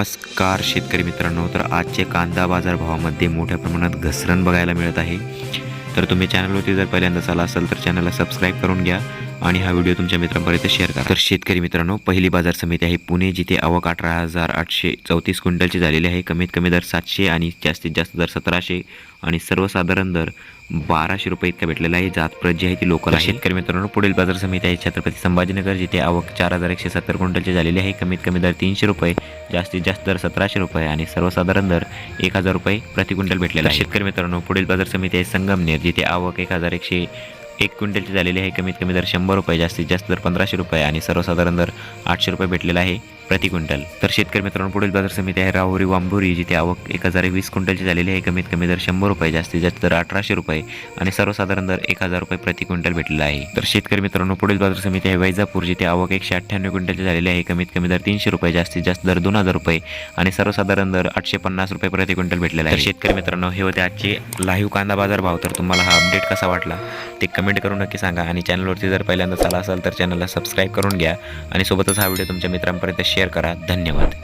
नमस्कार शेतकरी मित्रांनो. तर आजचे कांदा बाजार भावामध्ये मोठ्या प्रमाणात घसरण बघायला मिळत आहे. तर तुम्ही चॅनलवरती जर पहिल्यांदा आला असाल तर चॅनलला सबस्क्राईब करून घ्या. आणि हा व्हिडिओ तुमच्या मित्रांपर्यंत शेअर करा. तर शेतकरी मित्रांनो पहिली बाजार समिती आहे पुणे जिथे आवक अठरा हजार आठशे चौतीस क्विंटलची झालेली आहे. कमीत कमी दर सातशे आणि जास्तीत जास्त दर सतराशे आणि सर्वसाधारण दर बाराशे रुपये इतका भेटलेला आहे. जातप्रत जी आहे ती लोकल आहे. शेतकरी मित्रांनो पुढील बाजार समिती आहे छत्रपती संभाजीनगर जिथे आवक चार हजार एकशे सत्तर क्विंटलची झालेली आहे. कमीत कमी दर तीनशे रुपये जास्तीत जास्त दर सतराशे रुपये आणि सर्वसाधारण दर एक हजार रुपये प्रति क्विंटल भेटलेला आहे. शेतकरी मित्रांनो पुढील बाजार समिती आहे संगमनेर जिथे आवक एक हजार एकशे एक क्विंटलची झालेली आहे. कमीत कमी दर शंभर रुपये जास्तीत जास्त दर पंधराशे रुपये आणि सर्वसाधारण दर आठशे रुपये भेटलेला आहे. प्रति क्विंटल. तर शेतकरी मित्रांनो पुढील बाजार समिती आहे राहुरी वांभुरी जिथे आवक एक हजार वीस क्विंटलची झालेली आहे. कमीत कमी दर शंभर रुपये जास्तीत जास्त दर अठराशे रुपये आणि सर्वसाधारण दर एक हजार रुपये प्रति क्विंटल भेटलेला आहे. तर शेतकरी मित्रांनो पुढील बाजार समिती आहे वैजापूर जिथे आवक एकशे अठ्ठ्याण्णव क्विंटलची झालेली आहे. कमीत कमी दर तीनशे रुपये जास्तीत जास्त दर दोन हजार रुपये आणि सर्वसाधारण दर आठशे पन्नास रुपये प्रति क्विंटल भेटलेला आहे. शेतकरी मित्रांनो हे होते आजचे लाईव्ह कांदा बाजार भाव. तर तुम्हाला हा अपडेट कसा वाटला ते कमेंट करून नक्की सांगा आणि चॅनलवरती जर पहिल्यांदा आला असाल तर चॅनलला सबस्क्राईब करून घ्या आणि सोबतच हा व्हिडिओ तुमच्या मित्रांपर्यंत शेअर करा. धन्यवाद.